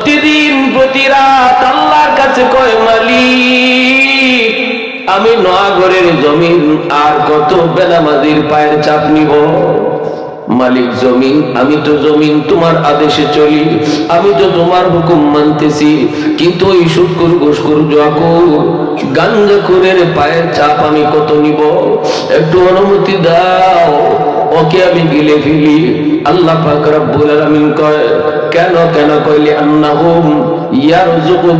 প্রতিদিন প্রতি রাত আল্লাহর কাছে কয়, মালিক, আমি নয়াগরের জমিন আর কত বেলামাদির পায়ের চাপ নিব? মালিক, জমিন, আমি তো জমিন তোমার আদেশে চলি, আমি তো তোমার হুকুম মানতেছি, কিন্তু ওই শুকুর ঘুষকুর জকুর গাঞ্জাকুরের পায়ের চাপ আমি কত নিব? একটু অনুমতি দাও। ওকে আমি গিলে ফেলি। আল্লাহ পাক রব্বুল কয়, কেন কেন কইলে? আন্নাহুম ইয়ারযুকু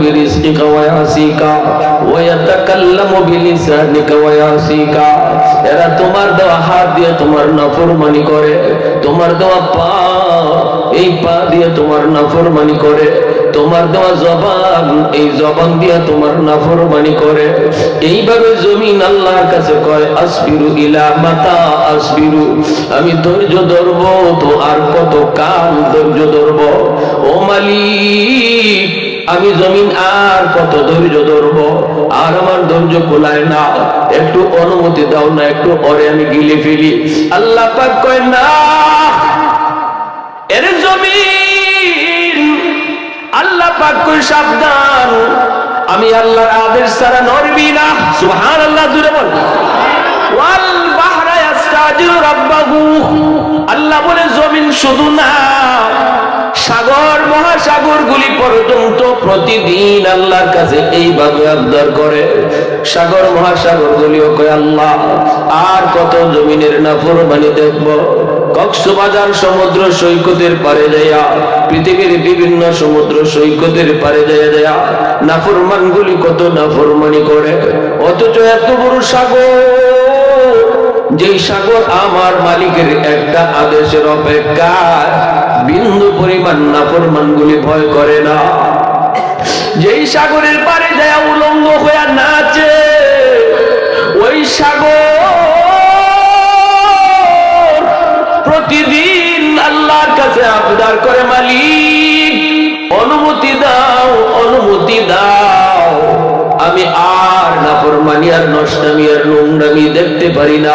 এরা তোমার দেওয়া হাত দিয়ে তোমার নাফরমানি করে, তোমার দেওয়া পা এই পা দিয়ে তোমার নাফরমানি করে, তোমার দেওয়া জবান, এই জবান দিয়ে তোমার নাফরমানি করে। এইভাবে জমিন আল্লাহর কাছে কয়, আসবিরু ইলা মাতা, আসবিরু, আমি ধৈর্য ধরব তো আর কত কাল ধৈর্য ধরব? ও মালিক, আমি জমিন আর কত ধৈর্য ধরব? আর আমার ধৈর্য কোলায় না, একটু অনুমতি দাও না, একটু পরে আমি গিলে ফেলি। আল্লাহ পাক কয়, না এর জমিন আল্লাহ পাক কই সাবধান। আমি আল্লাহর আদেশ ছাড়া নড়বি না। সুবহানাল্লাহ জুড়ে বল। আল্লাহ বলে, জমিন শুধু না, সাগর, মহাসাগর গুলি পর্যন্ত প্রতিদিন আল্লাহর কাছে এইভাবে আবদার করে। সাগর, মহাসাগর গুলিও কয়, আল্লাহ, আর কত জমিনের নাফরমানি দেখব। কক্সবাজার সমুদ্র সৈকতের পারে যাইয়া, পৃথিবীর বিভিন্ন সমুদ্র সৈকতের পারে যাইয়া যাইয়া, নাফরমান গুলি কত নাফরমানি করে। অথচ এত বড় সাগর যেই সাগর আমার মালিকের একটা আদেশের অপেক্ষায় বিন্দু পরিমাণ নাফরমান গুলি ভয় করে না। যেই সাগরের পারে যায় উলঙ্গ হয়ে নাচে, ওই সাগর প্রতিদিন আল্লাহর কাছে আবদার করে মালিক, অনুমতি দাও অনুমতি দাও। আমি আর নাফরমানি আর নষ্টামি আর নোংরামি দেখতে পারি না।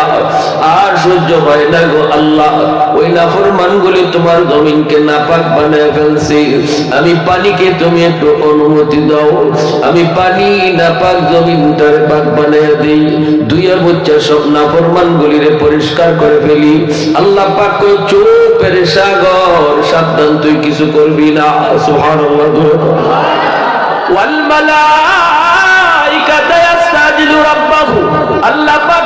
আর সহ্য হয় না গো আল্লাহ। ওই নাফরমান গুলি তোমার জমিনকে নাপাক বানায় ফেলছি। আমি পানিকে তুমি একটু অনুমতি দাও। আমি পানি নাপাক জমিনটার পাক বানায় দিই। দুইয়া বচ্চা সব নাফরমান গুলিরে পরিষ্কার করে ফেলি। আল্লাহ পাক কই চুপের সাগর, সাবধান, তুই কিছু করবি না। সুবহানাল্লাহ। ওয়াল রাব্বাহু আল্লাহ পাক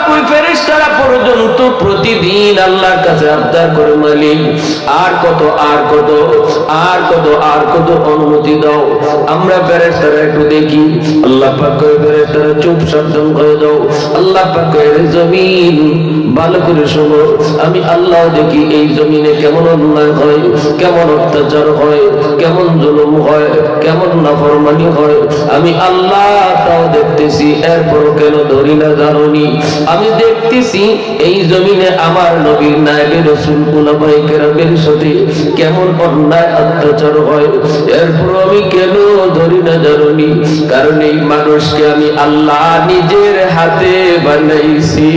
প্রতিদিন আল্লাহর কাছে আবদার করে, মালিক, আর কত আর কত আর কত আর কত অনুমতি দাও। আমরা একটু দেখি। আল্লাহ চুপ সাবধান করে দাও। আল্লাহ জমিন ভালো করে শোনো। আমি আল্লাহ দেখি এই জমিনে কেমন অন্যায় হয়, কেমন অত্যাচার হয়, কেমন জুলুম হয়, কেমন নাফরমানি হয়। আমি আল্লাহ তাও দেখতেছি এরপর কেন ধরি না জানি আমি দেখতেছি এই জমিনে আমার নবীর নায়কের রসুল কুলাবাই কেরামের সাথে কেমন অন্যায় অত্যাচার হয়। এরপর আমি কেন ধরি না জানি কারণ এই মানুষকে আমি আল্লাহ নিজের হাতে বানাইছি।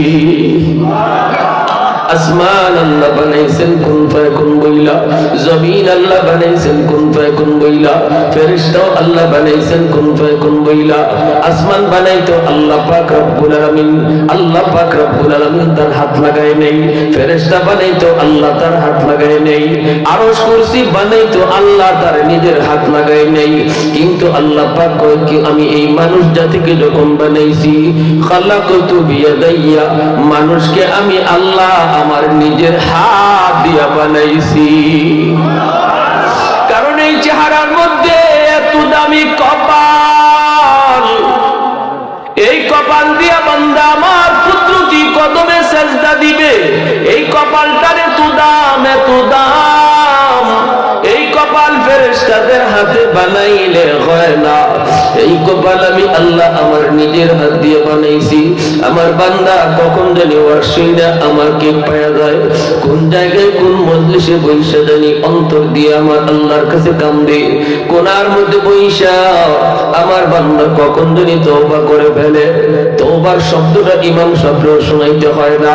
আসমান আল্লাহ বানাইছেন, কোন ফায়াকুন বইলা? জমিন আল্লাহ বানাইছেন, কোন ফায়াকুন বইলা? ফেরেশতাও আল্লাহ বানাইছেন, কোন ফায়াকুন বইলা? আসমান বানাইতো আল্লাহ পাক রব্বুল আলামিন, আল্লাহ পাক রব্বুল আলামিন তার হাত লাগায় নেই। ফেরেশতা বানাইতো আল্লাহ তার হাত লাগায় নেই। আরশ কুরসি বানাইতো আল্লাহ তার নিজের হাত লাগায় নেই। কিন্তু আল্লাহ পাক কয় কি, আমি এই মানুষ জাতিকে যখন বানাইছি, খালাকতু বিয়াদাইয়া, মানুষকে আমি আল্লাহ আমার নিজের হাত দিয়া বানাইছি। কারণ এই চেহারার মধ্যে এত দামি কপাল। এই কপাল দিয়া বান্দা আমার পুত্রটি কদমে সেজদা দিবে। এই কপালটার এত দাম এত দাম। এই ফেরেশতাদের হাতে বানাইলে হয় না। এই কপাল আমি আল্লাহ আমার নিজের হাত দিয়ে বানাইছি। আমার বান্দা কখন জানি ওয়ার্সিনা আমাকে পায়া যায়। কোন জায়গায় কোন মজলিসে বৈশা জানি, অন্তর দিয়ে আমার আল্লাহর কাছে কান্দে কোনার মধ্যে বৈশা আমার বান্দা কখন জানি তওবা করে ফেলে। তওবার শব্দটা ইমাম সাহেব শোনাইতে হয় না।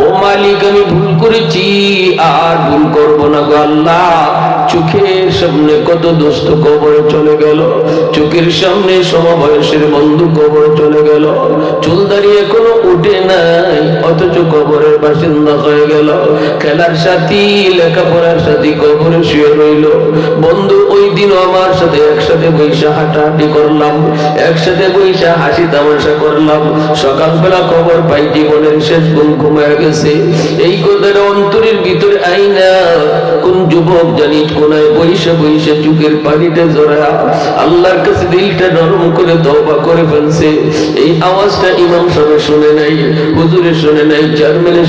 ও মালিক, আমি ভুল করেছি, আর ভুল করব না গো আল্লাহ। চোখের সামনে কত দোস্ত কবরে চলে গেল? চোখের সামনে সমবয়সের বন্ধু কবরে চলে গেল। চুল দাঁড়িয়ে এখনও উঠে নাই, অথচ কবরের বাসিন্দা হয়ে গেল। খেলার সাথী, লেখাপড়ার সাথী কবরে শুয়ে রইল। বন্ধু, ওই দিনও আমার সাথে একসাথে বৈশা হাঁটাহাঁটি করলাম। একসাথে বৈশা হাসি তামাশা করলাম। সকালবেলা খবর পাই জীবনের শেষ গুম ঘুমায় গেছে। এই কথাটা অন্তরের ভিতরে আইনা কোন যুবক জানি কোনায় বৈশা চুকের জড়া আল্লাহর কাছে দিলটা নরম করে করে ফেলছে। এই আওয়াজটা ইমাম সাহেব শুনে নাই, হুজুরে শুনে নাই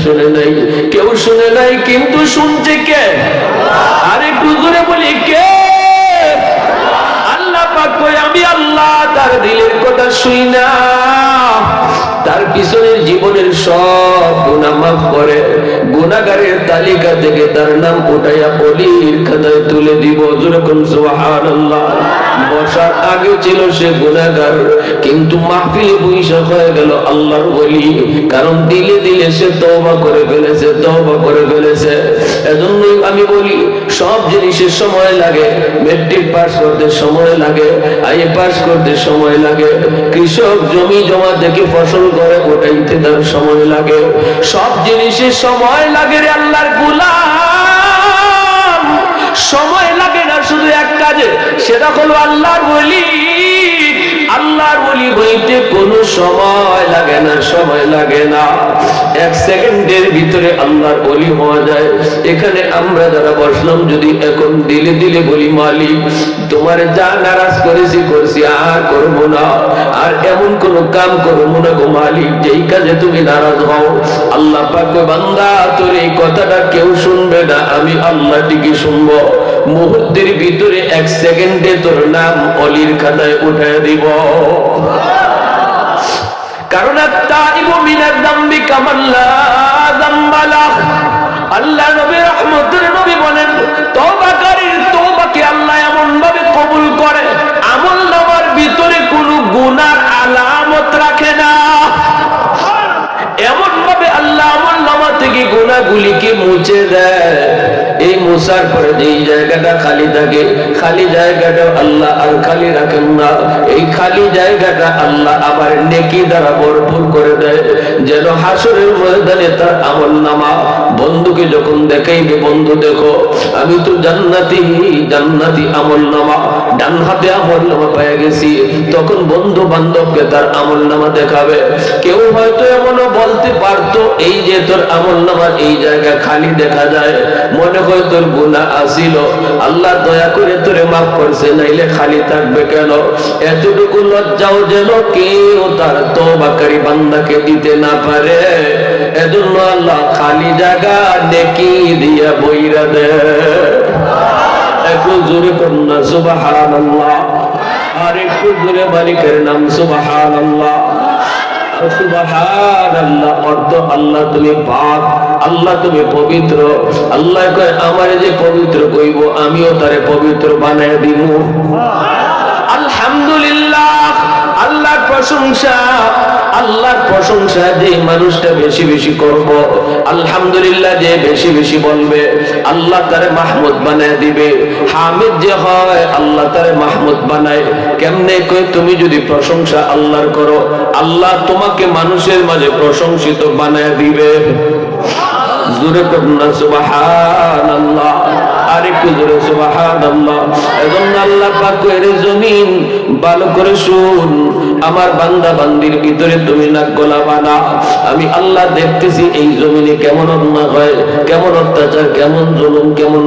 শুনে নাই, কেউ শুনে নাই, কিন্তু শুনছে কে? আরে হুজুরে বলি, কে? আল্লাহ পাক কই আমি আল্লাহ, তার দিলের কথা শুই না। তার পিছনের জীবনের সব গুণা মাফ করে। গুণাগারের তালিকা থেকে তার নাম উঠাইয়া অলির খাতায় তুলে দিব। যেরকম সুবহানাল্লাহ। বসার আগে ছিল সে গুণাগার কিন্তু মাহফিলে বৈশা হয়ে গেল আল্লাহর বলি কারণ দিলে দিলে সে তওবা করে ফেলেছে, তওবা করে ফেলেছে। এজন্যই আমি বলি, সব জিনিসের সময় লাগে মেট্রিক পাস করতে সময় লাগে আইএ পাস করতে সময় লাগে। কৃষক জমি জমা থেকে ফসল করে ওটাইতে তার সময় লাগে। সব জিনিসের সময় লাগে রে আল্লাহর গুলাম। সময় লাগে না শুধু এক কাজে, সেটা হলো আল্লাহর বলি বলি বইতে কোনো সময় লাগে না, সময় লাগে না। এক সেকেন্ডের ভিতরে আল্লাহর বলি হওয়া যায়। এখানে আমরা যারা বসলাম, যদি এখন দিলে দিলে বলি, মালিক, তোমার যা নারাজ করেছি, করছি, আর করব না। আর এমন কোন কাম করব না গো মালিক, যেই কাজে তুমি নারাজ হও। আল্লাহ পাক বান্দা, তোর এই কথাটা কেউ শুনবে না, আমি আল্লাহ ঠিকই শুনব। মুহূর্তের ভিতরে এক সেকেন্ডে তোর নাম অলির খাতায় উঠায় দিব। কারণ মিনাদ দাম্বি কামাল্লা আল্লাহ নবী রহমতুল নবী বলেন তওবাকারীর তওবাকে আল্লাহ এমন ভাবে কবুল করে, আমল নামার ভিতরে কোনো গুনার আলামত রাখে না। এমন ভাবে আল্লাহ আমল নামা থেকে গুণাগুলিকে মুছে দেয়। এই মুসার পরে যেই জায়গাটা খালি থাকে, খালি জায়গাটা আল্লাহ আর খালি রাখেন না। এই খালি জায়গাটা আল্লাহ আবার নেকি দ্বারা ভরপুর করে দেয়, যেন হাসরের ময়দানে তার আমল নামা বন্ধুকে যখন দেখাইবে, বন্ধু, দেখো, আমি তো জান্নাতি জান্নাতি আমল নামা ডান হাতে আমল নামা পেয়ে গেছি। তখন বন্ধু বান্ধবকে তার আমল নামা দেখাবে। কেউ হয়তো এমনও বলতে পারতো, এই যে তোর আমল নামার এই জায়গা খালি দেখা যায়। মনে হয় তোর গুণা আসিল। আল্লাহ দয়া করে তোরে মাফ করছে, নাইলে খালি থাকবে কেন? এতটুকু লজ্জাও যেন কেউ তার তবাকারী বান্দাকে দিতে না পারে। এজন্য আল্লাহ খালি জায়গা নেকি দিয়া বইরা দে। একটু জোরে কন্যা সুবাহান আর একটু জোরে মালিকের নাম সুবাহান আল্লাহ অর্থ আল্লাহ তুমি পাক আল্লাহ তুমি পবিত্র। আল্লাহ কয়, আমার যে পবিত্র কইব, আমিও তারে পবিত্র বানায় দিব আলহামদুলিল্লাহ, আল্লাহর প্রশংসা। আল্লাহর প্রশংসা যে মানুষটা বেশি বেশি করব, আলহামদুলিল্লাহ যে বেশি বেশি বলবে, আল্লাহ তারে মাহমুদ বানায় দিবে। হামিদ যে হয়, আল্লাহ তারে মাহমুদ বানায়। কেমনে কই তুমি যদি প্রশংসা আল্লাহর করো, আল্লাহ তোমাকে মানুষের মাঝে প্রশংসিত বানায় দিবে। জোরে করুন আরেকটু জোরে আল্লাহ পাক কইরে জমিন ভালো করে শুন। আমার বান্দা বান্দির ভিতরে তুমি নাক গলাবা না। আমি আল্লাহ দেখতেছি এই জমিনে কেমন হয়, কেমন অত্যাচার, কেমন জুলুম, কেমন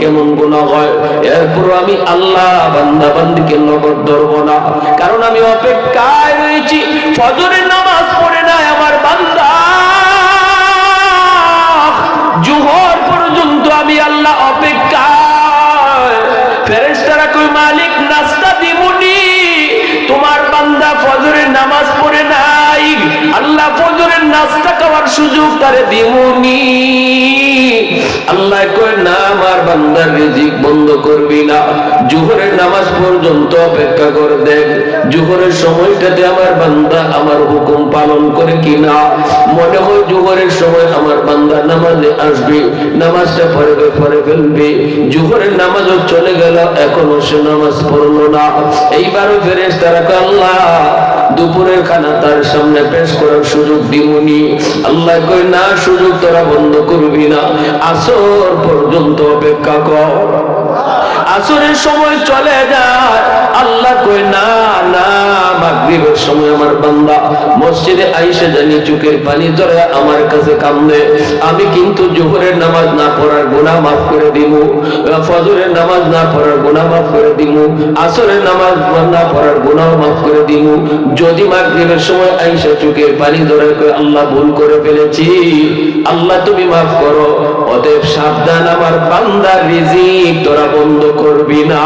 কেমন গুনাহ হয়। এরপর আমি আল্লাহ বান্দা বান্দিকে নগদ ধরব না। কারণ আমি অপেক্ষায় রয়েছি। ফজরের নামাজ পড়ে নাই আমার বান্দা। জুহর পর্যন্ত আমি আল্লাহ অপেক্ষা ফেরেস্তারা কই মালিক নাস্তা নাস্তা খাওয়ার সুযোগ তারে দিমুনি। আল্লাহ কয়, না, আমার বান্দার রিজিক বন্ধ করবি না। জুহরের নামাজ পর্যন্ত অপেক্ষা করে, দেখ। জুহরের সময়টাতে আমার বান্দা আমার হুকুম পালন করে কিনা। মনে হয় জুহরের সময় আমার বান্দা নামাজে আসবে, নামাজটা পরে পরে ফেলবে। জুহরের নামাজও চলে গেল, এখনও সে নামাজ পড়ল না। এইবারও ফেরেস তারা আল্লাহ দুপুরের খানা তার সামনে পেশ করার সুযোগ দিমুনি। আল্লাহ কই না, সুযোগ তোরা বন্ধ করবি না। আসর পর্যন্ত অপেক্ষা কর। আসরের সময় চলে যায়। আল্লাহ কই না না, মাগরিবের সময় আমার বান্দা মসজিদে আইসে জানি চোখের পানি ধরে আমার কাছে কান্দে আমি কিন্তু জোহরের নামাজ না পড়ার গুনাহ মাফ করে দিব ফজরের নামাজ না পড়ার গুনাহ মাফ করে দিব আসরের নামাজ না পড়ার গুনাহ মাফ করে দিব যদি মাগরিবের সময় আইসা চোখের পানি ধরে আল্লাহ ভুল করে ফেলেছি, আল্লাহ তুমি মাফ করো। অতএব সাবধান আমার বান্দার রিজিক তোরা বন্ধ করবি না।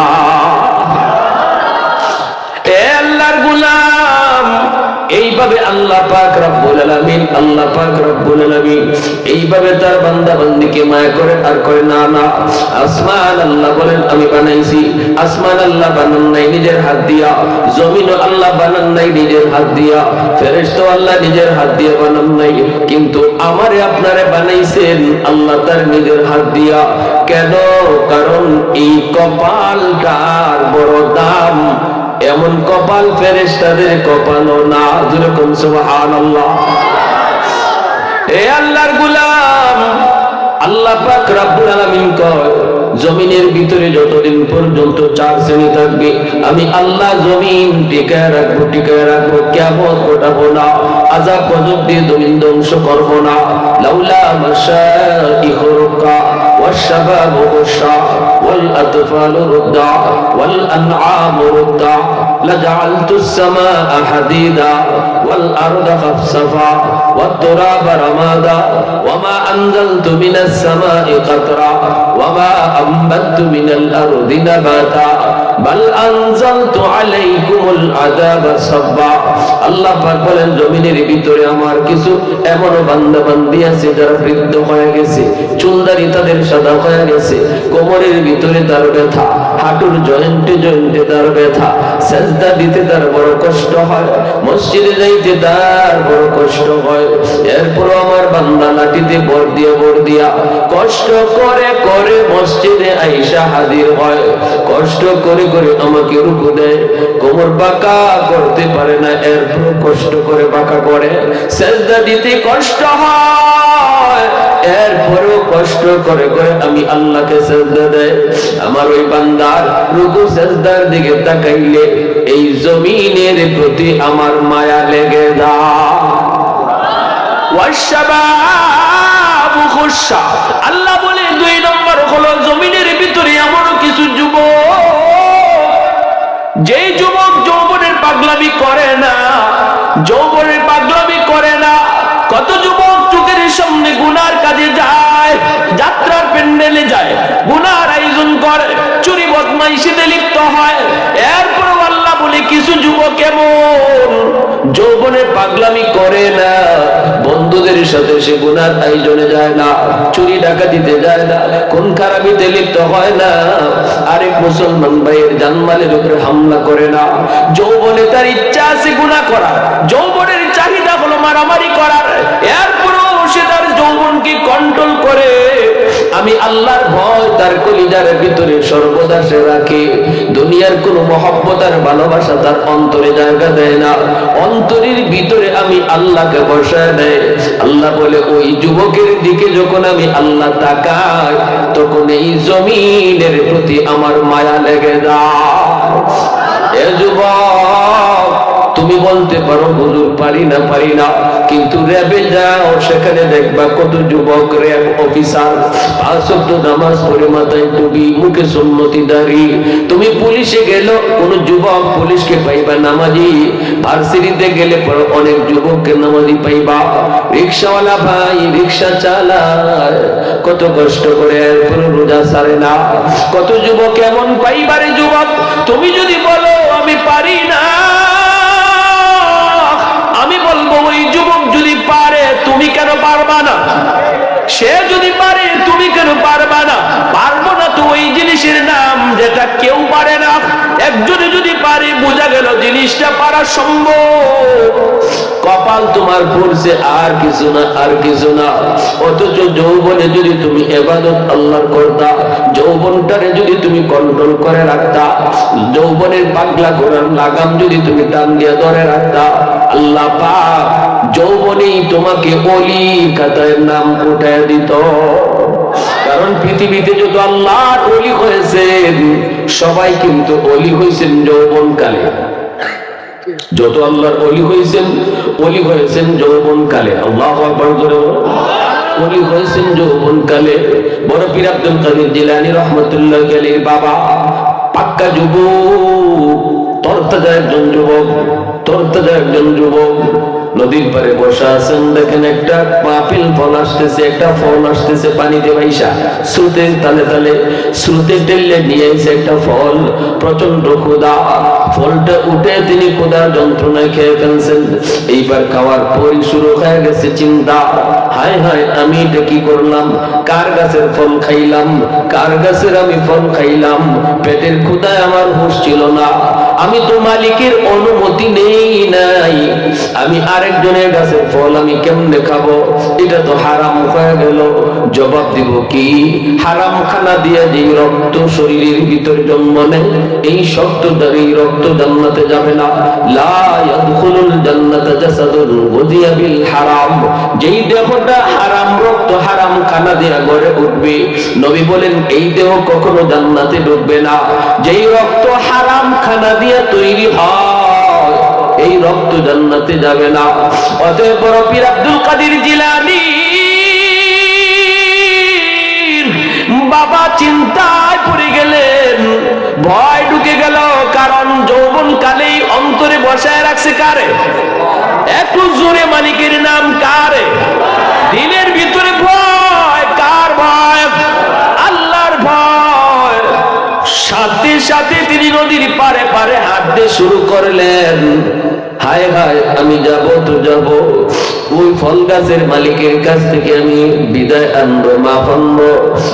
আল্লাহ পাক রব্বুল আলামিন, আল্লাহ পাক রব্বুল আলামিন এইভাবে তার বান্দা বান্দিকে মায়া করে আর করে না না, আসমান আল্লাহ বলেন, আমি বানাইছি। আসমান আল্লাহ বানান নাই নিজের হাত দিয়া। জমিন আল্লাহ বানান নাই নিজের হাত দিয়া। ফেরেশতা আল্লাহ নিজের হাত দিয়ে বানান নাই। কিন্তু আমারে আপনারে বানাইছেন আল্লাহ তার নিজের হাত দিয়া। কেন? কারণ এই কপালটার বড় দাম এমন কপাল ফেরেশতাদের কপালও না, যেরকম সুবহান আল্লাহ এ আল্লাহর গোলাম, আল্লাহ পাক রব্বুল আলামিন কয়, জমিনের ভিতরে যতদিন পর্যন্ত চার শ্রেণি থাকবে, আমি আল্লাহ জমিন টিকায় রাখব টিকায় রাখব কেমন ঘটাবো না, আজাব গজব দিয়ে জমিন ধ্বংস করব না। লাউলা মাশাইখুরকা والشباب غشا والأطفال رضع والأنعام رضع لجعلت السماء حديدا والأرض خفصفا والتراب رمادا. وما أنزلت من السماء قطرا وما أنبت من الأرض نباتا. বাল আনজালতু আলাইকুমুল আযাবা সাব্বা। আল্লাহ পাক বলেন, জমিনের ভিতরে আমার কিছু এমন বান্দা বান্দি আছে যারা বৃদ্ধ হয়ে গেছে, চুলদারি তাদের সাদা হয়ে গেছে, কোমরের ভিতরে তার ব্যথা। হাঁটুর জয়েন্টে জয়েন্টে তার ব্যথা। সেজদা দিতে তার বড় কষ্ট হয়, মসজিদে যাইতে তার বড় কষ্ট হয়। এরপর আমার বান্দা লাঠিতে বর দিয়া বর দিয়া কষ্ট করে করে মসজিদে আইসা হাজির হয়। কষ্ট করে করে আমাকে রুকু দেয়, কোমর বাঁকা করতে পারে না, এরপর কষ্ট করে বাঁকা করে সেজদা দিতে কষ্ট হয়, এরপরেও কষ্ট করে করে আমি আল্লাহকে সেজদা দেয়। আমার ওই বান্দার রুকু সেজদার দিকে তাকাইলে এই জমিনের প্রতি আমার মায়া লেগে যায়। আল্লাহ বলে, দুই নম্বর হলো জমিনের ভিতরে এমন কিছু যুবক। যেই যুবক যৌবনের পাগলামি করে না, যৌবনের পাগলামি করে না কত যুবক চোখের সামনে গুনার কাজে যায়, যাত্রার প্যান্ডেলে যায়, গুনার আয়োজন করে, চুরি বদমাইশিতে লিপ্ত হয়। এরপর আল্লাহ বলে, কিছু যুবক এমন যৌবনে পাগলামি করে না, বন্ধুদের সাথে সে গুনার আয়োজনে যায় না, চুরি ডাকা দিতে যায় না কোন খারাপিতে লিপ্ত হয় না, আরেক মুসলমান ভাইয়ের জানমালের উপরে হামলা করে না। যৌবনে তার ইচ্ছা আছে গুনাহ করা, যৌবনের চাহিদা মারামারি করার এরপরও সে তার যৌবনকে কন্ট্রোল করে আমি আল্লাহর ভয় তার কলিজার ভিতরে সর্বদা সে রাখে। দুনিয়ার কোন মহব্বত আর ভালোবাসা তার অন্তরে জায়গা দেয় না। অন্তরের ভিতরে আমি আল্লাহকে বসায় দেয়। আল্লাহ বলে, ওই যুবকের দিকে যখন আমি আল্লাহ তাকাই, তখন এই জমিনের প্রতি আমার মায়া লেগে যায়। এ যুবক তুমি বলতে পারো হুজুর পারি না পারি না। কিন্তু র্যাবে যাও সেখানে দেখবা কত যুবক র্যাব অফিসার, পাঁচ নামাজ পড়ে মাথায় টুপি, মুখে সুন্নতি দাড়ি। তুমি পুলিশে গেল, কোন যুবক পুলিশকে পাইবা নামাজি। ভার্সিটিতে গেলে পরে অনেক যুবককে নামাজি পাইবা। রিক্সাওয়ালা ভাই, রিক্সা চালায়, কত কষ্ট করে এরপরে রোজা সারে না। কত যুবক এমন পাইবারে যুবক, তুমি যদি বলো, আমি পারি না। বলব ওই যুবক যদি পারে, তুমি কেন পারবা না? সে যদি পারে, তুমি কেন পারবা না? পারব না তো ওই জিনিসের নাম যেটা কেউ পারে না। একজনে যদি পারে, বোঝা গেল জিনিসটা পারা সম্ভব। কপাল তোমার পড়ছে আর কিছু না, আর কিছু না। অথচ যৌবনে যদি তুমি এবাদত আল্লাহ করতা, যৌবনটারে যদি তুমি কন্ট্রোল করে রাখতা, যৌবনের পাগলা ঘোরার লাগাম যদি তুমি টান দিয়ে ধরে রাখতা আল্লাহ পাক যৌবনেই তোমাকে অলি খাতায় নাম উঠায় দিত। কারণ পৃথিবীতে যত আল্লাহর অলি হয়েছেন, সবাই কিন্তু অলি হয়েছেন যৌবন কালে যত আল্লাহর অলি হয়েছেন অলি হয়েছেন যৌবন কালে আল্লাহ আকবার করে অলি হয়েছেন যৌবন কালে বড় পীর আব্দুল কাদের জিলানী রহমতুল্লাহ গেলে বাবা, পাক্কা যুবক তরতাজা একজন যুবক। ক্ষুদা তিনি ক্ষুদার যন্ত্রণায় খেয়ে ফেলছেন। এইবার খাওয়ার পরই শুরু হয়ে গেছে চিন্তা। হায় হায়, আমি এটা কি করলাম? কার গাছের ফল খাইলাম? কার গাছের আমি ফল খাইলাম? পেটের ক্ষুদায় আমার হুঁশ ছিল না। আমি তো মালিকের অনুমতি নেই নাই। আমি আরেকজনের গাছের ফল আমি কেমনে খাব? এটা তো হারাম হয়ে গেল। জবাব দিব কি? হারাম খানা দিয়ে যে রক্ত শরীরের ভিতরে জন্ম নেয়, এই শক্ত এই রক্ত জান্নাতে যাবে না। হারাম। যেই দেহটা হারাম, রক্ত হারাম খানা দিয়া গড়ে উঠবে। নবী বলেন, এই দেহ কখনো জান্নাতে ঢুকবে না। যেই রক্ত হারাম খানা দিয়া তৈরি হয়। এই রক্ত জান্নাতে যাবে না। অতএব বড় আব্দুল কাদের জিলানী বাবা চিন্তায় পড়ে গেলেন। ভয় ঢুকে গেল, কারণ যৌবন কালেই অন্তরে বসায় রাখছে কারে? একটু জোরে মালিকের নাম কারে? দিনের ভিতরে ভয় সাথে সাথে তিনি নদীর পারে পারে হাঁটতে শুরু করলেন। হায় হায়, আমি যাব, তো যাব। ওই ফল গাছের মালিকের কাছ থেকে আমি বিদায় আনব মাফ আনব।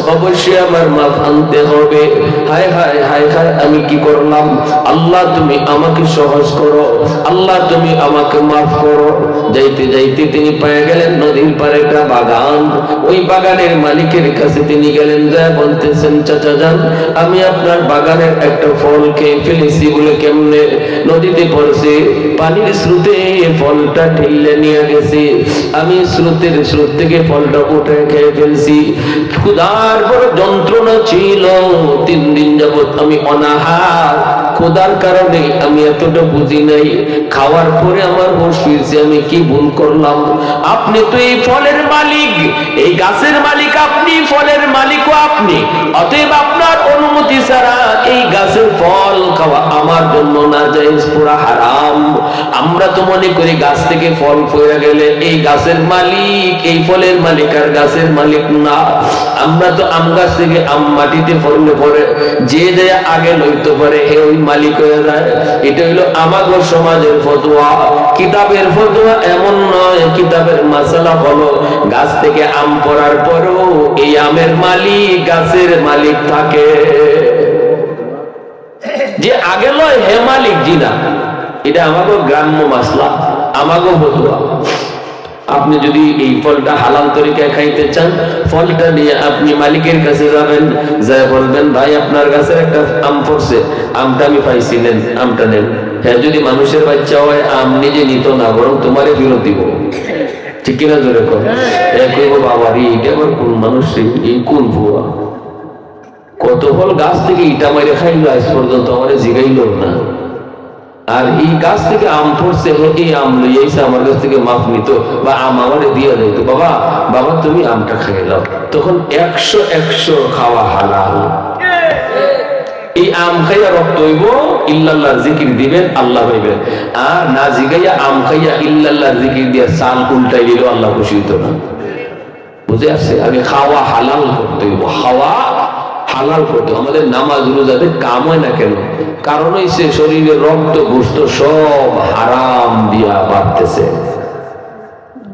অবশ্যই আমার মাফ আনতে হবে। হায় হায় হায় হায়, আমি কি করলাম? আল্লাহ তুমি আমাকে সহজ করো। আল্লাহ তুমি আমাকে মাফ করো। যাইতে যাইতে তিনি পায়ে গেলেন, নদীর পারে একটা বাগান। ওই বাগানের মালিকের কাছে তিনি গেলেন যা বলতেছেন, চাচা যান, আমি আপনার বাগানের একটা ফল খেয়ে ফেলেছি বলে কেমনে নদীতে পড়ছে? পানির স্রোতে ফলটা ঠেললে নিয়ে গেছে। আমি স্রোতের স্রোত থেকে ফলটা উঠে খেয়ে ফেলছি। ক্ষুধার বড় যন্ত্রণা ছিল। তিন দিন যাবত আমি অনাহার ক্ষুধার কারণে আমি এতটা বুঝি নাই। খাওয়ার পরে আমার হুঁশ ফিরছে আমি কি ভুল করলাম? আপনি তো এই ফলের মালিক। এই গাছের মালিক আপনি, ফলের মালিকও আপনি। অতএব আপনার অনুমতি ছাড়া এই গাছের ফল খাওয়া আমার জন্য না যায় পুরা হারাম। আমরা তো মনে করি গাছ থেকে ফল পড়ে গেলে এই গাছের মালিক, এই ফলের মালিক আর গাছের মালিক না। আমরা তো আম গাছ থেকে আম মাটিতে ফললে পরে যে যে আগে লইতে পারে ওই মালিক হয়ে যায়। এটা হইল আমাগো সমাজের ফতোয়া। কিতাবের ফতোয়া এমন নয়, কিতাবের মাসালা হলো গাছ থেকে আম পড়ার পরেও এই আমের মালিক গাছের মালিক থাকে। যে আগে নয় হে মালিক জিনা, এটা আমাকে গ্রাম্য মাসলা আমাকে ফতুয়া। আপনি যদি এই ফলটা হালাল তরিকায় খাইতে চান, ফলটা নিয়ে আপনি মালিকের কাছে যাবেন যাই বলবেন, ভাই, আপনার গাছের একটা আম পড়ছে, আমটা আমি পাইছি, নেন, আমটা নেন। হ্যাঁ যদি মানুষের বাচ্চা হয়, আম নিজে নিত না, বরং তোমারে ফেরত দিব। ঠিক কিনা জোরে কর কইব, বাবা রে, এটা আবার কোন মানুষ এই কোন ভুয়া? কত ফল গাছ থেকে ইটা মারে খাইলো, আজ পর্যন্ত আমার জিগাইল না। আর এই গাছ থেকে আম পড়ছে এই আম লইয়াইছে আমার কাছ থেকে মাফ নিত বা আম আমারে দিয়ে দিত। বাবা বাবা, তুমি আমটা খাইলাও তখন একশো একশো খাওয়া হালাল। এই আম খাইয়া রক্ত হইব, ইল্লাল্লাহ জিকির দিবেন, আল্লাহ আর না জিগাইয়া আম খাইয়া ইল্লাল্লাহ জিকির দিয়া সাল উল্টাই দিল আল্লাহ খুশি হইতো না। বুঝে আসছে আগে খাওয়া হালাল করতে হইব। খাওয়া হালাল করতে আমাদের নামাজ রোজাতে কাম হয় না কেন? কারণ হইছে শরীরের রক্ত, গোস্ত সব হারাম দিয়া বাড়তেছে।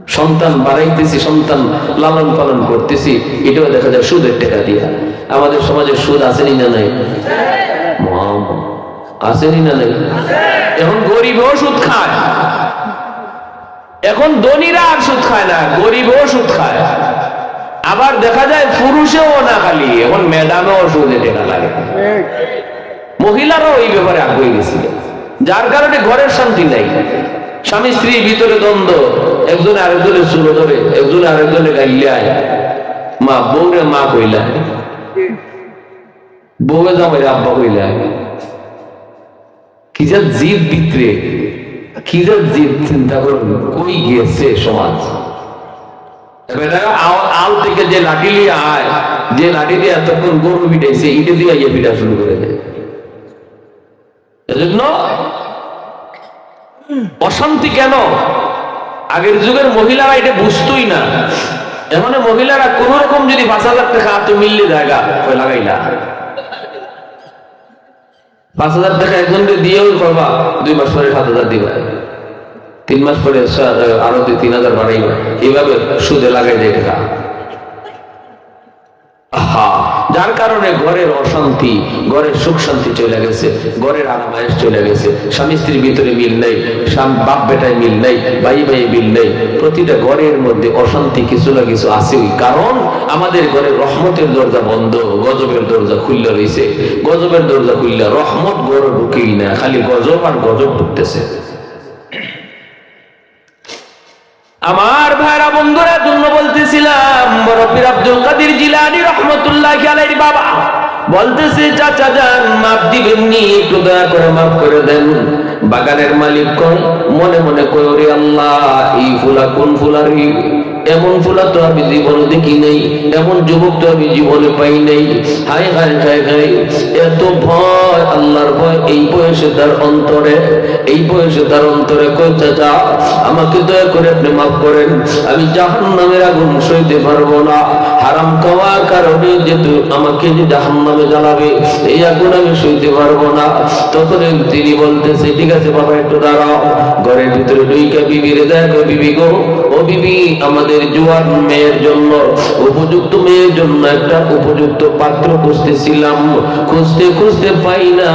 সন্তান বাড়াইতেছি, সন্তান লালন পালন করতেছি, এটাও দেখা যায় সুদের টাকা দিয়া। আমাদের সমাজে সুদ আসেনি না নাই? আসেনি না নাই? এখন গরিব ওষুধ খায়। এখন ধনীরা আর সুদ খায় না, গরিবও সুদ খায়। আবার দেখা যায় পুরুষেও না খালি, এখন ম্যাডামেও সুদে টেকা লাগে। মহিলারাও এই ব্যাপারে আগ্রহী গেছিল যার কারণে ঘরের শান্তি নাই। স্বামী স্ত্রীর ভিতরে দ্বন্দ্ব, একজন আরেকজনের চুলো ধরে, একজন আরেকজনের গাইলায়। মা, বউরে মা কইলা। আব্বা কইলা। কি যা ভিতরে, কি যা চিন্তা করুন, কই গিয়েছে সমাজ? আল থেকে যে লাঠি লিয়ে আয়, যে লাঠি দিয়ে এতক্ষণ গরু পিটাইছে, ইটে দিয়ে ইয়ে পিটা শুরু করে দেয়। এজন্য অশান্তি কেন? আগের যুগের মহিলারা এটা বুঝতোই না। এমন মহিলারা কোন রকম যদি পাঁচ হাজার টাকা হাতে মিললে জায়গা লাগাইলা পাঁচ হাজার টাকা দিয়েও করবা দুই মাস পরে সাত হাজার দিবা। তিন মাস পরে আরও দুই তিন হাজার বাড়াইবা। এইভাবে সুদে লাগাই দেয় টাকা। আহা, যার কারণে ঘরের অশান্তি, ঘরের সুখ শান্তি চলে গেছে, ঘরের আরামায়েশ চলে গেছে। স্বামী স্ত্রীর ভিতরে মিল নেই বাপ বেটায় মিল নেই, ভাই ভাই মিল নেই। প্রতিটা ঘরের মধ্যে অশান্তি কিছু না কিছু আছেই কারণ আমাদের ঘরে রহমতের দরজা বন্ধ, গজবের দরজা খুললে রয়েছে গজবের দরজা খুললে রহমত গড় ঢুকেই না, খালি গজব আর গজব ঢুকতেছে। আমার ভাইরা বন্ধুরা, জন্য বলতেছিলাম, বড় পীর আব্দুল কাদির জিলানি রহমতুল্লাহ আলাইহির বাবা। বলতেছে, চাচা যান, মাপ দিবেন নি, একটু দয়া করে মাফ করে দেন। বাগানের মালিক কয়, মনে মনে কয়, ওরে আল্লাহ, এই ফুলা কোন ফুলারি? এমন ফুলা তো আমি জীবনে দেখি নেই, এমন যুবক তো আমি জীবনে পাই নেই। হাই হাই হাই হাই এত ভয়, আল্লাহর ভয়, এই বয়সে তার অন্তরে, এই বয়সে তার অন্তরে কই চাচা, আমাকে দয়া করে আপনি মাফ করেন, আমি জাহান নামের আগুন সইতে পারব না। হারাম খাওয়ার কারণে যেহেতু আমাকে যে জাহান নামে জ্বালাবে, এই আগুন আমি সইতে পারব না। তখন তিনি বলতেছে, ঠিক আছে বাবা, একটু দাঁড়াও। ঘরের ভিতরে দুইটা বিবির, দেখো বিবি গো, ও বিবি আমাদের জোয়ান মেয়ের জন্য, উপযুক্ত মেয়ের জন্য একটা উপযুক্ত পাত্র খুঁজতেছিলাম। খুঁজতে খুঁজতে পাই না,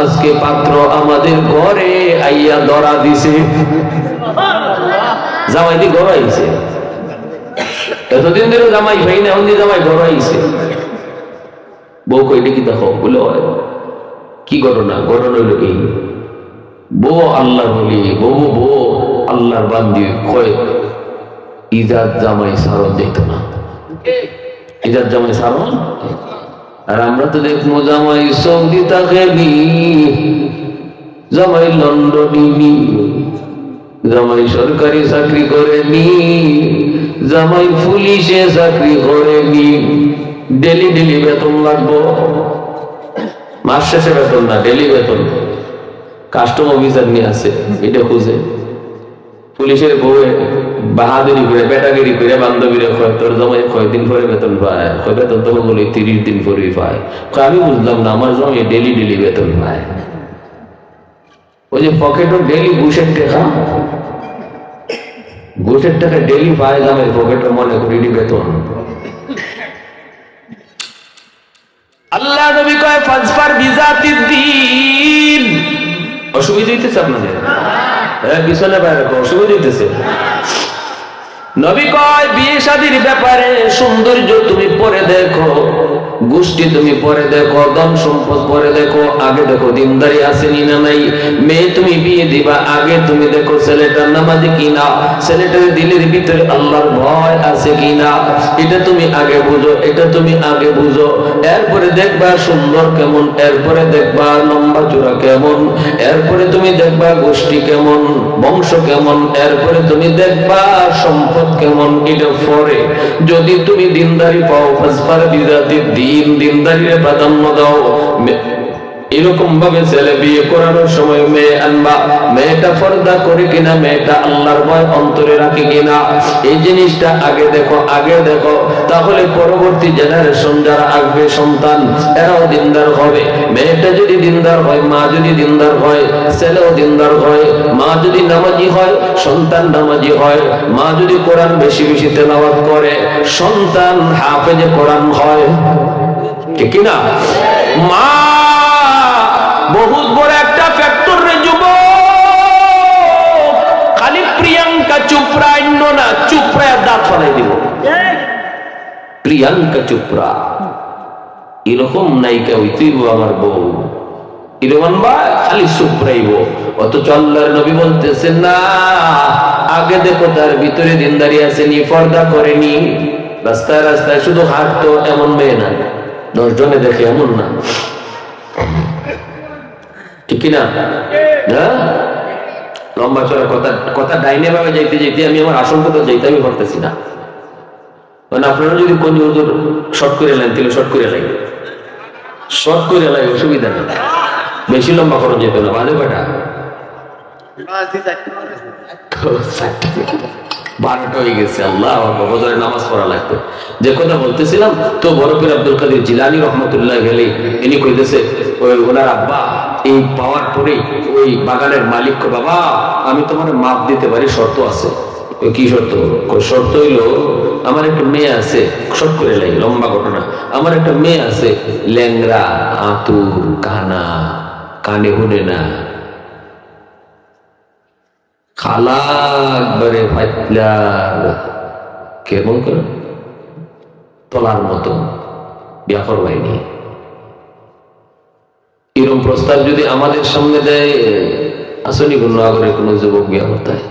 আজকে পাত্র আমাদের ঘরে আইয়া ধরা দিছে। জামাই দি ঘর আইছে। এতদিন ধরে জামাই ভাই না, এখন দিয়ে জামাই ঘর আইছে। বউ কইলে কি দেখো? বলে কি ঘটনা? ঘটনা হইল এই বউ আল্লাহ বলি, বউ বউ আল্লাহর বান্দি, কয় ইজাদ জামাই সারণ দেখত না। ইজাদ জামাই সারণ? আর আমরা তো দেখব জামাই সৌদি তাকে জামাই লন্ডনি জামাই সরকারি চাকরি করেনি জামাই পুলিশে চাকরি করেনি ডেলি ডেলি বেতন লাগবো। মাস শেষে বেতন না ডেলি বেতন। কাস্টম অফিসার নিয়ে আছে এটা খুঁজে। পুলিশের বউয়ে বাহাদুরি করে, বেটাগিরি করে, বান্ধবীরা কয়, তোর জমাই কয়দিন পরে বেতন পায়? কয়, বেতন তো বলি তিরিশ দিন পরেই পায়। আমি বুঝলাম না, আমার জমাই ডেলি ডেলি বেতন পায়। ওই যে ডেলি ঘুষের ঘুষের টাকা ডেলি পায় মনে করি বেতন। আল্লাহ নবী কয় অসুবিধা হইতেছে আপনাদের? হ্যাঁ পিছনে বাইরে অসুবিধা হইতেছে। নবী কয়, বিয়ে শাদির ব্যাপারে সৌন্দর্য তুমি পরে দেখো, গোষ্ঠী তুমি পরে দেখো, ধন সম্পদ পরে দেখো, আগে দেখো দিনদারি আসেনি না নাই? মেয়ে তুমি বিয়ে দিবা, আগে তুমি দেখো ছেলেটার নামাজি কিনা, ছেলেটার দিলের ভিতরে আল্লাহর ভয় আছে কিনা? এটা তুমি আগে বুঝো, এটা তুমি আগে বুঝো। এরপরে দেখবা সুন্দর কেমন, এরপরে দেখবা লম্বা চূড়া কেমন, এরপরে তুমি দেখবা গোষ্ঠী কেমন, বংশ কেমন, এরপরে তুমি দেখবা সম্পদ কেমন এটা পরে। যদি তুমি দিনদারি পাও ফাজফার বিজাতির দিন দিনদারিরে প্রাধান্য দাও। এরকম ভাবে ছেলে বিয়ে করানোর সময় মেয়ে আনবা, মেয়েটা পর্দা করে কিনা, মেয়েটা আল্লাহর ভয় অন্তরে রাখে কিনা, এই জিনিসটা আগে দেখো আগে দেখো, তাহলে পরবর্তী জেনারেশন যারা আসবে সন্তান, এরাও দিনদার হবে। মেয়েটা যদি দিনদার হয়, মা যদি দিনদার হয়, ছেলেও দিনদার হয়, মা যদি নামাজি হয়, সন্তান নামাজি হয়, মা যদি কোরআন বেশি বেশি তেলাওয়াত করে, সন্তান হাফেজে কোরআন হয়। ঠিক না মা বহুত বড় একটা ফ্যাক্টরি যুব খালি প্রিয়াঙ্কা চোপড়া অন্য না চোপড়া দাঁত ফলাই দিব। প্রিয়াঙ্কা চোপড়া। এরকম নায়িকা হইতেই আমার বউ। বা খালি নবী না, আগে দেখো তার ভিতরে পর্দা করেনি। রাস্তায় রাস্তায় শুধু হাঁটতো, এমন মেয়ে না দশ জনে দেখে এমন না। ঠিক না হ্যাঁ? লম্বা চড়া কথা কথা ডাইনে ভাবে যাইতে যাইতে আমি আমার আসল কথা যাইতে আমি পারতেছি না। মানে আপনারা যদি কোন হুজুর শর্ট করে নেন, তাহলে শর্ট করে লাগে। শর্ট করে লাগে, অসুবিধা নেই। বেশি লম্বা খরচ যেত না, বাজে কয়টা? বারোটা হয়ে গেছে, আল্লাহ বজরে নামাজ পড়া লাগবে। যে কথা বলতেছিলাম, তো বরফের আব্দুল কাদের জিলানি রহমতুল্লাহ গেলে ইনি কইতেছে, ওই ওনার আব্বা এই পাওয়ার পরে ওই বাগানের মালিক বাবা, আমি তোমার মাপ দিতে পারি, শর্ত আছে। কি শর্ত? শর্ত হইল, আমার একটা মেয়ে আছে শর্ট করে লাগে লম্বা ঘটনা। আমার একটা মেয়ে আছে ল্যাংরা আতুর, কানা, কানে হুনে না। খালা একবারে কেমন করে? তলার মতো ব্যাপার করবাইনি এরকম প্রস্তাব যদি আমাদের সামনে দেয় আসনি কোন আগরে কোনো যুবক বিয়া করতে হয়।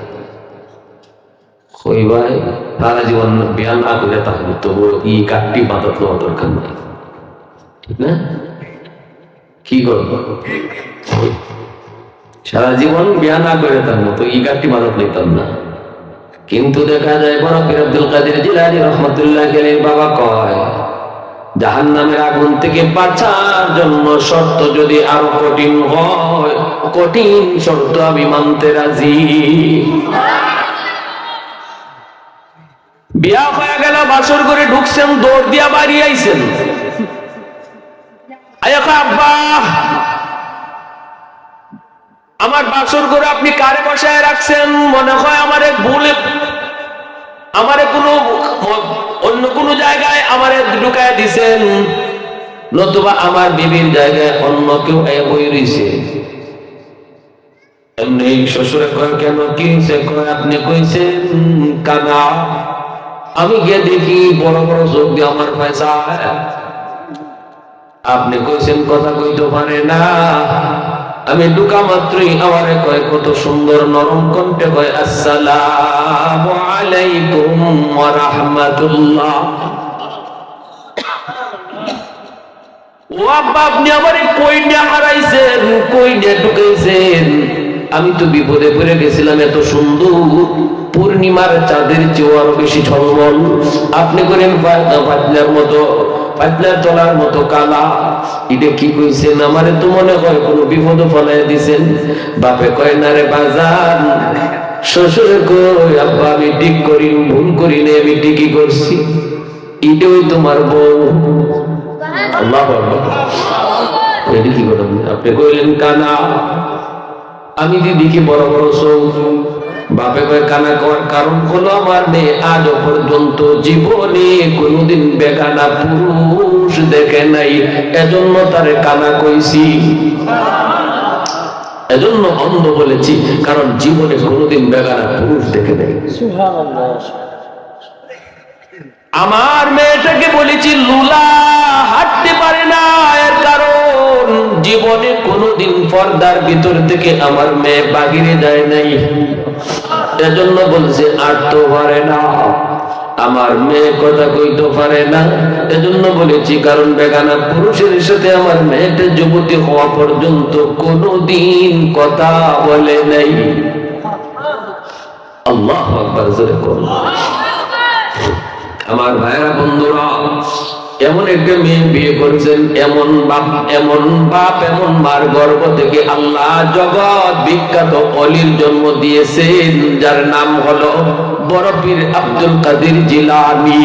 ভাই তারা জীবন বিয়া না করে তাহলে তবু ই কাঠটি বাঁধত নেওয়া দরকার নাই? না? কি করব? সারা জীবন বিয়া না করে তার মতো ই কাঠটি বাঁধত নিতাম না। কিন্তু দেখা যায় বড় পীর আব্দুল কাদের জিলানি রহমতুল্লাহ বাবা কয় জাহান নামের আগুন থেকে বাঁচার জন্য শর্ত যদি আরও কঠিন হয়, কঠিন শর্ত আমি মানতে রাজি। বিয়া হয়ে গেল, বাসর করে ঢুকছেন, দৌড় দিয়া বাড়ি আইছেন। আমার বাসর করে আপনি কারে বসায় রাখছেন? মনে হয় আমার ভুলে আমারে কোনো অন্য কোনো জায়গায় আমারে ঢুকায় দিছেন, নতুবা আমার বিবির জায়গায় অন্য কেউ বই পয়সা। আপনি কইছেন কথা কইতে পারে না। আমি ঢুকা মাত্রই আমারে কয়, কত সুন্দর নরম কণ্ঠে কয়, আসসালামু। আলাইকুম ওয়া রাহমাতুল্লাহ ও আপনি আমারে হারাইছেন কইনে ঢুকাইছেন আমি তো বিপদে পড়ে গেছিলাম, এত সুন্দর। পূর্ণিমার চাঁদের চেয়ে আরও বেশি ঝলমল। আপনি করেন পাতলার মতো। পাতলার তলার মতো কালা। এটা কি কইছেন? আমারে তো মনে হয় কোনো বিপদ ফলাই দিছেন। বাপে কয়, না রে বাজান, শ্বশুরে কই আব্বা, আমি ঠিক করি, ভুল করি না আমি ঠিকই করছি। এটাই তোমার বউ। আল্লাহ এটা কি কথা আপনি কইলেন কানা আমি দিদিকে বড় বড় চোখ বাপে কয়, কানা করার কারণ হলো আমার মেয়ে আজও পর্যন্ত জীবনে কোনোদিন বেগানা পুরুষ দেখে নাই। এজন্য তারে কানা কইছি। এজন্য অন্ধ বলেছি, কারণ জীবনে কোনোদিন বেগানা পুরুষ দেখে নাই। আমার মেয়েটাকে বলেছি, লুলা, হাঁটতে পারে না, এর কারণ জীবনে কোনোদিন পর্দার ভিতর থেকে আমার মেয়ে বাগিরে যায় নাই। এজন্য বলছে আটতে পারে না। আমার মেয়ে কথা কইতে পারে না। এজন্য বলেছি, কারণ বেগানা পুরুষের সাথে আমার মেয়েটা যুবতী হওয়া পর্যন্ত কোনোদিন কথা বলে নাই। আল্লাহ আমার ভাইরা বন্ধুরা এমন একটা মেয়ে বিয়ে করছেন, এমন বাপ এমন বাপ, এমন মার গর্ব থেকে আল্লাহ জগৎ বিখ্যাত অলির জন্ম দিয়েছেন, যার নাম হলো বরফির আব্দুল কাদির জিলানি।